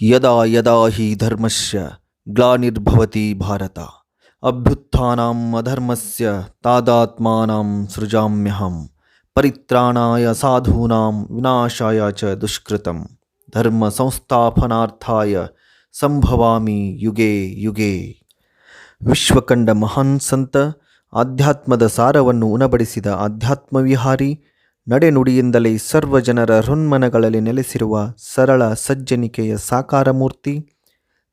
ಯದಾ ಯದಾ ಹಿ ಧರ್ಮಸ್ಯ ಗ್ಲಾನಿರ್ಭವತಿ ಭಾರತ ಅಭ್ಯುತ್ಥಾನಂ ಅಧರ್ಮಸ್ಯ ತಾದಾತ್ಮಾನಂ ಸೃಜಾಮ್ಯಹಂ ಪರಿತ್ರಾಣಾಯ ಸಾಧೂನಾಂ ವಿನಾಶಾಯ ಚ ದುಷ್ಕೃತಂ ಧರ್ಮ ಸಂಸ್ಥಾಪನಾರ್ಥಾಯ ಸಂಭವಾಮಿ ಯುಗೆ ಯುಗೆ ವಿಶ್ವಕಂಡ ಮಹಾನ್ ಸಂತ ಆಧ್ಯಾತ್ಮದ ಸಾರವನ್ನು ಉಣಬಡಿಸಿದ ಆಧ್ಯಾತ್ಮವಿಹಾರಿ ನಡೆನುಡಿಯಿಂದಲೇ ಸರ್ವ ಜನರ ಹೃನ್ಮನಗಳಲ್ಲಿ ನೆಲೆಸಿರುವ ಸರಳ ಸಜ್ಜನಿಕೆಯ ಸಾಕಾರ ಮೂರ್ತಿ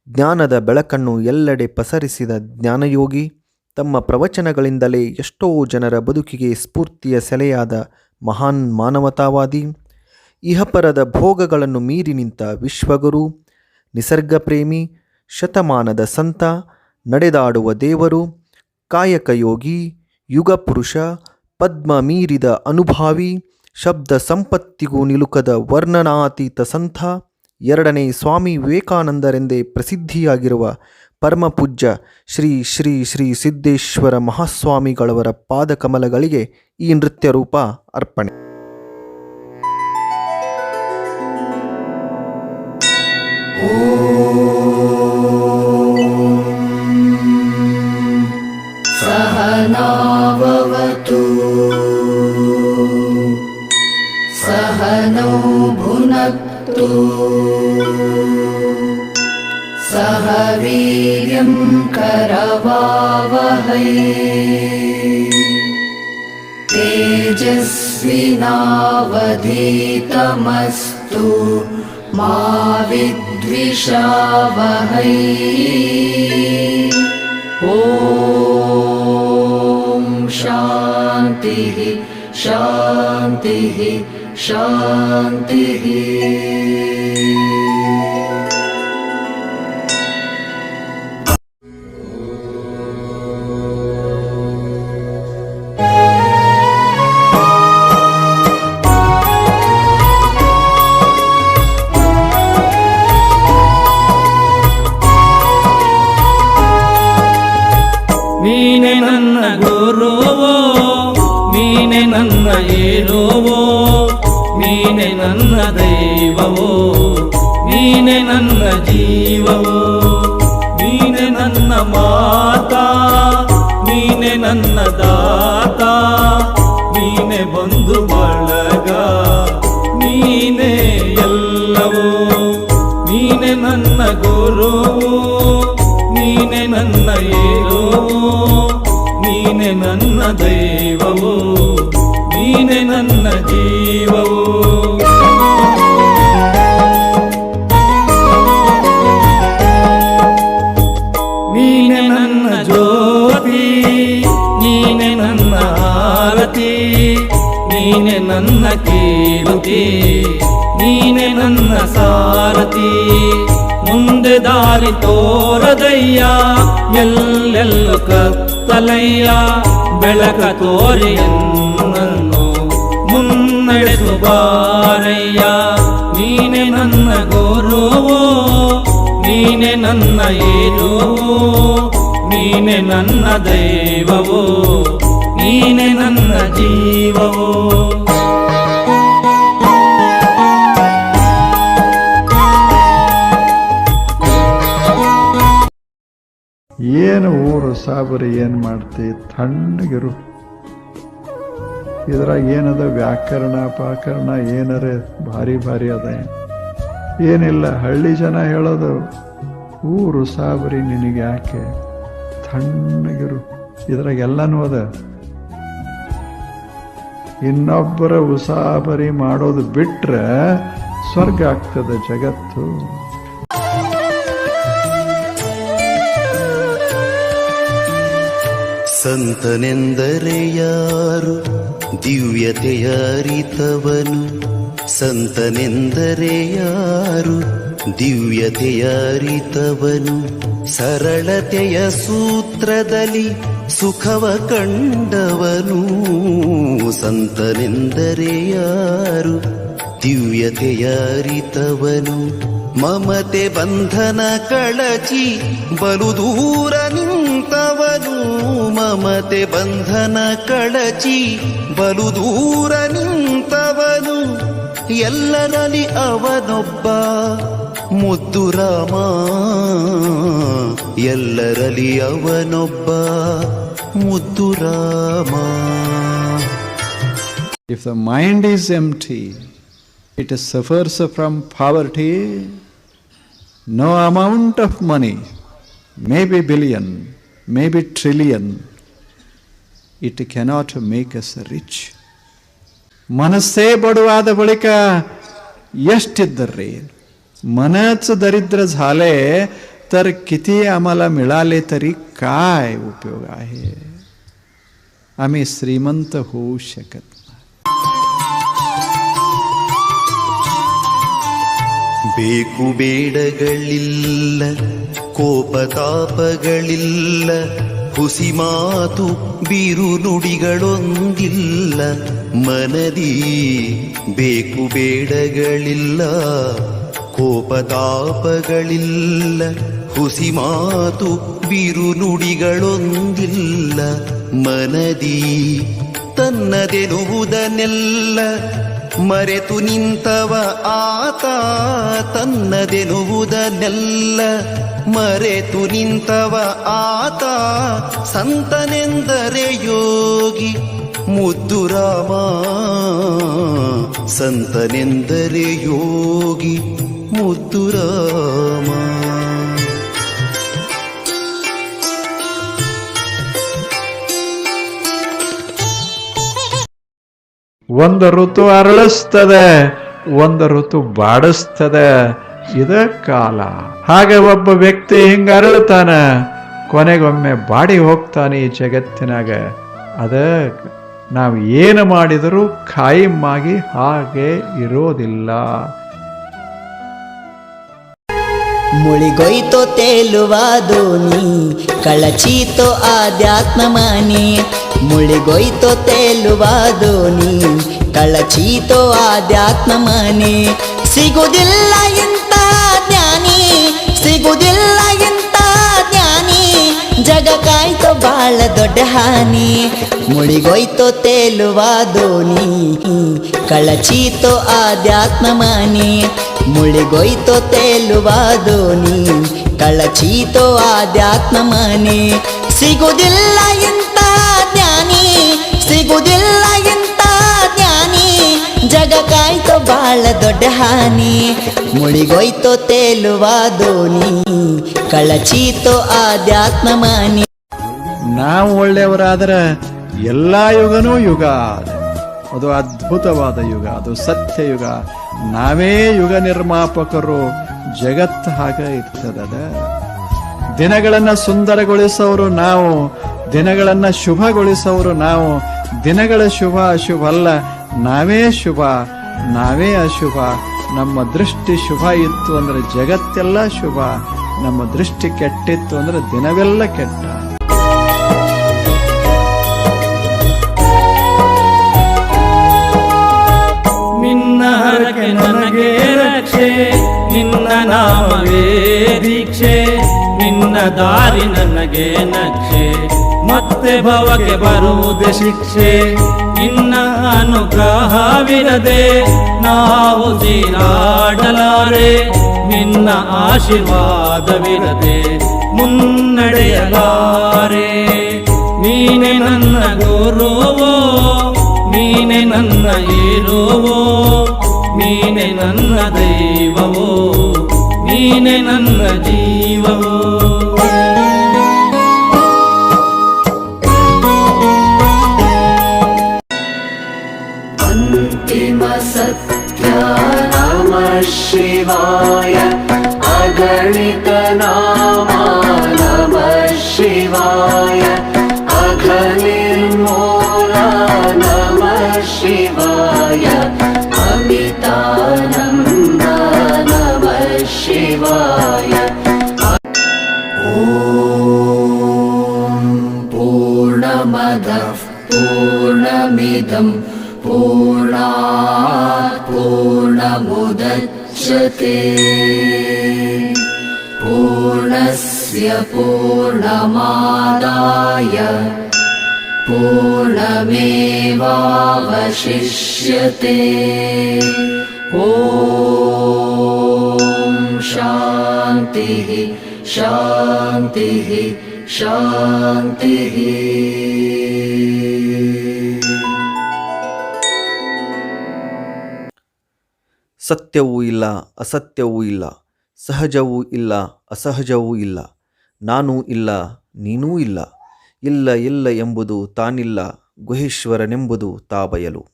ಜ್ಞಾನದ ಬೆಳಕನ್ನು ಎಲ್ಲೆಡೆ ಪಸರಿಸಿದ ಜ್ಞಾನಯೋಗಿ, ತಮ್ಮ ಪ್ರವಚನಗಳಿಂದಲೇ ಎಷ್ಟೋ ಜನರ ಬದುಕಿಗೆ ಸ್ಫೂರ್ತಿಯ ಸೆಲೆಯಾದ ಮಹಾನ್ ಮಾನವತಾವಾದಿ, ಇಹಪರದ ಭೋಗಗಳನ್ನು ಮೀರಿ ನಿಂತ ವಿಶ್ವಗುರು ನಿಸರ್ಗ ಪ್ರೇಮಿ ಶತಮಾನದ ಸಂತ, ನಡೆದಾಡುವ ದೇವರು, ಕಾಯಕಯೋಗಿ, ಯುಗಪುರುಷ ಯುಗ ಪುರುಷ ಪದ್ಮ ಮೀರಿದ ಅನುಭಾವಿ, ಶಬ್ದ ಸಂಪತ್ತಿಗೂ ನಿಲುಕದ ವರ್ಣನಾತೀತ ಸಂಥ, ಎರಡನೇ ಸ್ವಾಮಿ ವಿವೇಕಾನಂದರೆಂದೇ ಪ್ರಸಿದ್ಧಿಯಾಗಿರುವ ಪರಮಪೂಜ್ಯ ಶ್ರೀ ಶ್ರೀ ಶ್ರೀ ಸಿದ್ದೇಶ್ವರ ಮಹಾಸ್ವಾಮಿಗಳವರ ಪಾದಕಮಲಗಳಿಗೆ ಈ ನೃತ್ಯ ರೂಪ ಅರ್ಪಣೆ ಸಹನಾ भुनक्तु सह वीर्यं करवावहै। तेजस्विनावधीतमस्तु मा विद्विषावहै। ॐ शान्तिः शान्तिः शान्तिः ನೀನೆ ನನ್ನ ಗುರುವೋ ನೀನೆ ನನ್ನ ಏರುವೋ ನೀನೆ ನನ್ನ ದೈವವೋ, ನೀನೆ ನನ್ನ ಜೀವವೋ, ನೀನೆ ನನ್ನ ಮಾತಾ, ನೀನೆ ನನ್ನ ದಾತ, ನೀನೆ ಬಂಧು ಬಳಗ, ನೀನೆ ಎಲ್ಲವೋ, ನೀನೆ ನನ್ನ ಗುರುವು ನೀನೆ ನನ್ನ ಏರೋ ನೀನೆ ನನ್ನ ದೈವವು. ನೀನೆ ನನ್ನ ಜೀವವು. ನೀನೆ ನನ್ನ ಜ್ಯೋತಿ, ನೀನೆ ನನ್ನ ಆರತಿ, ನೀನೆ ನನ್ನ ಕೀರುತಿ, ನೀನೆ ನನ್ನ ಸಾರತಿ ಮುಂದೆ ದಾರಿ ತೋರದಯ್ಯ, ಎಲ್ಲೆಲ್ಲು ಕತ್ತಲಯ್ಯ, ಬೆಳಕ ತೋರಿ ಮುನ್ನಡೆಸು ಬಾರಯ್ಯ. ನೀನೆ ನನ್ನ ಗುರುವೋ, ನೀನೆ ನನ್ನ ಏರು ನೀನೆ ನನ್ನ ದೈವವೋ, ನೀನೆ ನನ್ನ ಜೀವವೋ. ಏನು ಊರು ಸಾಬರಿ ಏನು ಮಾಡ್ತಿ? ತಣ್ಣಗಿರು ಇದ್ರಾಗ ಏನದ ವ್ಯಾಕರಣ, ಪಾಕರಣ ಏನರೇ ಭಾರಿ ಭಾರಿ ಅದ. ಏನಿಲ್ಲ, ಹಳ್ಳಿ ಜನ ಹೇಳೋದು, ಊರು ಸಾಬರಿ ನಿನಗೆ ಯಾಕೆ? ತಣ್ಣಗಿರು ಇದ್ರಾಗ ಎಲ್ಲನೂ ಅದ. ಇನ್ನೊಬ್ಬರ ಉಸಾಬರಿ ಮಾಡೋದು ಬಿಟ್ರೆ ಸ್ವರ್ಗ ಆಗ್ತದೆ ಜಗತ್ತು. ಸಂತನೆಂದರೆ ಯಾರು? ದಿವ್ಯತೆಯ ಅರಿತವನು ಸಂತನೆಂದರೆ ಯಾರು? ದಿವ್ಯತೆಯ ಅರಿತವನು ಸರಳತೆಯ ಸೂತ್ರದಲ್ಲಿ ಸುಖವ ಕಂಡವನು ಸಂತನೆಂದರೆ ಯಾರು? ದಿವ್ಯತೆಯ ಮಮತೆ ಬಂಧನ ಕಳಚಿ ಬಲು ದೂರ ಮಮತೆ ಬಂಧನ ಕಳಚಿ ಬಲು ದೂರ ನಿಂತವನು ಎಲ್ಲರಲ್ಲಿ ಅವನೊಬ್ಬ ಮುದ್ದು ರಾಮ ಎಲ್ಲರಲ್ಲಿ ಅವನೊಬ್ಬ ಮುದ್ದು Rama If the mind is empty, it suffers from poverty. No amount of money, maybe billion, maybe trillion, it cannot make us rich. ಮನಸ್ಸೇ ಬಡವಾದ ಬಳಿಕ ಎಷ್ಟಿದ್ದರ್ರಿ मनच दरिद्र झाले तर किती आम्हाला मिळाले तरी काय उपयोग आहे आम्ही श्रीमंत होऊ शकत ಬೇಕು ಬೇಡಗಳಿಲ್ಲ, ಕೋಪತಾಪಗಳಿಲ್ಲ, ಹುಸಿ ಮಾತು, ಬಿರು ನುಡಿಗಳೊಂದಿಲ್ಲ. ಮನದಿ ಬೇಕು ಬೇಡಗಳಿಲ್ಲ, ಕೋಪತಾಪಗಳಿಲ್ಲ, ಹುಸಿ ಮಾತು, ಬಿರು ನುಡಿಗಳೊಂದಿಲ್ಲ. ಮನದಿ ತನ್ನದೆನುವುದನ್ನೆಲ್ಲ ಮರೆತು ನಿಂತವ ಆತ ತನ್ನದೆನುವುದನ್ನೆಲ್ಲ ಮರೆತು ನಿಂತವ ಆತ ಸಂತನೆಂದರೆ ಯೋಗಿ ಮುದ್ದು ರಾಮ ಸಂತನೆಂದರೆ ಯೋಗಿ ಮುದ್ದು ರಾಮ ಒಂದು ಋತು ಅರಳಿಸ್ತದೆ, ಒಂದು ಋತು ಬಾಡಿಸ್ತದೆ. ಇದ ಕಾಲ. ಹಾಗೆ ಒಬ್ಬ ವ್ಯಕ್ತಿ ಹಿಂಗ ಅರಳುತ್ತಾನ, ಕೊನೆಗೊಮ್ಮೆ ಬಾಡಿ ಹೋಗ್ತಾನೆ ಈ ಜಗತ್ತಿನಾಗ. ಅದ ನಾವು ಏನು ಮಾಡಿದರೂ ಖಾಯಿಮ್ಮಾಗಿ ಹಾಗೆ ಇರೋದಿಲ್ಲ. ಮುಳಿಗೊಯ್ತೋ ತೇಲುವ ದೋಣಿ ಕಳಚೀತೋ ಆಧ್ಯಾತ್ಮ ಮಾನಿ. ಮುಳಿಗೊಯ್ತೋ ತೇಲುವ ದೋಣಿ ಕಳಚೀತೋ ಆಧ್ಯಾತ್ಮ ಮನೆ. ಸಿಗುದಿಲ್ಲ ಇಂಥ ಜ್ಞಾನಿ ಸಿಗುವುದಿಲ್ಲ ಇಂಥ ಜ್ಞಾನಿ, ಜಗ ಕಾಯ್ತೋ ಬಾಳ ದೊಡ್ಡ ಹಾನಿ. ಮುಳಿಗೊಯ್ತೋ ತೇಲುವ ದೋಣಿ ಕಳಚೀತೋ ಆಧ್ಯಾತ್ಮ ಮಾನಿ. ಮುಳಿಗೊಯ್ತೋ ತೇಲುವ ದೋಣಿ ಕಳಚೀತೋ ಆಧ್ಯಾತ್ಮ ಮನೆ. ಸಿಗುದಿಲ್ಲ ಇಂಥ ಜ್ಞಾನಿ, ಸಿಗುವುದಿಲ್ಲ ಇಂತ ಜ್ಞಾನಿ? ಜಗ ಕಾಯ್ತು ಬಾಳ ದೊಡ್ಡ ಹಾನಿ. ಮುಳಿಗೊಯ್ತೋ ತೇಲುವ ದೋನಿ ಕಳಚೀತೋ ಆಧ್ಯಾತ್ಮ ಮಾನಿ. ನಾವು ಒಳ್ಳೆಯವರಾದರೆ ಎಲ್ಲ ಯುಗನೂ ಯುಗ. ಅದು ಅದ್ಭುತವಾದ ಯುಗ, ಅದು ಸತ್ಯ ಯುಗ. ನಾವೇ ಯುಗ ನಿರ್ಮಾಪಕರು ಜಗತ್ತು ಹಾಗೆ ಇರ್ತದ. ದಿನಗಳನ್ನ ಸುಂದರಗೊಳಿಸೋರು ನಾವು ದಿನಗಳನ್ನ ಶುಭಗೊಳಿಸೋರು ನಾವು. ದಿನಗಳ ಶುಭ ಅಶುಭ ಅಲ್ಲ ನಾವೇ ಶುಭ, ನಾವೇ ಅಶುಭ. ನಮ್ಮ ದೃಷ್ಟಿ ಶುಭ ಇತ್ತು ಅಂದ್ರೆ ಜಗತ್ತೆಲ್ಲ ಶುಭ, ನಮ್ಮ ದೃಷ್ಟಿ ಕೆಟ್ಟಿತ್ತು ಅಂದ್ರೆ ದಿನವೆಲ್ಲ ಕೆಟ್ಟ. ನಿನ್ನ ಹರಕೆ ನಿನ್ನ ದೀಕ್ಷೆ, ನಿನ್ನ ದಾರಿ ನನಗೆ ನಕ್ಷೆ. ಮತ್ತೆ ಭವಕ್ಕೆ ಬರುವುದೇ ಶಿಕ್ಷೆ. ಇನ್ನ ಅನುಗ್ರಹವಿರದೆ ನಾವು ತೀರಾಡಲಾರೆ ನಿನ್ನ ಆಶೀರ್ವಾದವಿರದೆ ಮುನ್ನಡೆಯಲಾರೆ. ನೀನೆ ನನ್ನ ಗುರುವೋ, ನೀನೆ ನನ್ನ ಏರುವೋ ನೀನೆ ನನ್ನ ದೈವವೋ, ನೀನೆ ನನ್ನ ಜೀವವೋ. अगणितनामा नमः शिवाय अघनिर्मूला नमः शिवाय अमितानन्द नमः शिवाय ॐ पूर्णमदः पूर्णमिदं पूर्णात् पूर्णमुदच्यते पूर्णस्य पूर्णमादाय पूर्णमेवावशिष्यते ॐ शा शान्तिः शान्तिः शान्तिः ಸತ್ಯವೂ ಇಲ್ಲ ಅಸತ್ಯವೂ ಇಲ್ಲ ಸಹಜವೂ ಇಲ್ಲ, ಅಸಹಜವೂ ಇಲ್ಲ. ನಾನೂ ಇಲ್ಲ, ನೀನೂ ಇಲ್ಲ. ಇಲ್ಲ ಇಲ್ಲ ಎಂಬುದು ತಾನಿಲ್ಲ, ಗುಹೇಶ್ವರನೆಂಬುದು ತಾ ಬಯಲು.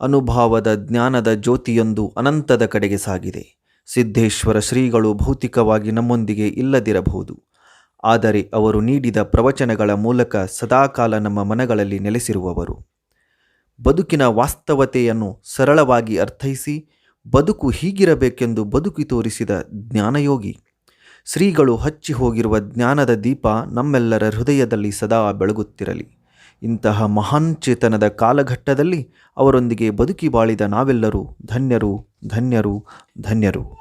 ಅನುಭಾವದ ಜ್ಞಾನದ ಜ್ಯೋತಿಯೊಂದು ಅನಂತದ ಕಡೆಗೆ ಸಾಗಿದೆ. ಸಿದ್ಧೇಶ್ವರ ಶ್ರೀಗಳು ಭೌತಿಕವಾಗಿ ನಮ್ಮೊಂದಿಗೆ ಇಲ್ಲದಿರಬಹುದು. ಆದರೆ ಅವರು ನೀಡಿದ ಪ್ರವಚನಗಳ ಮೂಲಕ ಸದಾಕಾಲ ನಮ್ಮ ಮನಗಳಲ್ಲಿ ನೆಲೆಸಿರುವವರು. ಬದುಕಿನ ವಾಸ್ತವತೆಯನ್ನು ಸರಳವಾಗಿ ಅರ್ಥೈಸಿ ಬದುಕು ಹೀಗಿರಬೇಕೆಂದು ಬದುಕಿ ತೋರಿಸಿದ ಜ್ಞಾನಯೋಗಿ. ಶ್ರೀಗಳು ಹಚ್ಚಿ ಹೋಗಿರುವ ಜ್ಞಾನದ ದೀಪ ನಮ್ಮೆಲ್ಲರ ಹೃದಯದಲ್ಲಿ ಸದಾ ಬೆಳಗುತ್ತಿರಲಿ. ಇಂತಹ ಮಹಾನ್ ಚೇತನದ ಕಾಲಘಟ್ಟದಲ್ಲಿ ಅವರೊಂದಿಗೆ ಬದುಕಿ ಬಾಳಿದ ನಾವೆಲ್ಲರೂ ಧನ್ಯರು ಧನ್ಯರು ಧನ್ಯರು.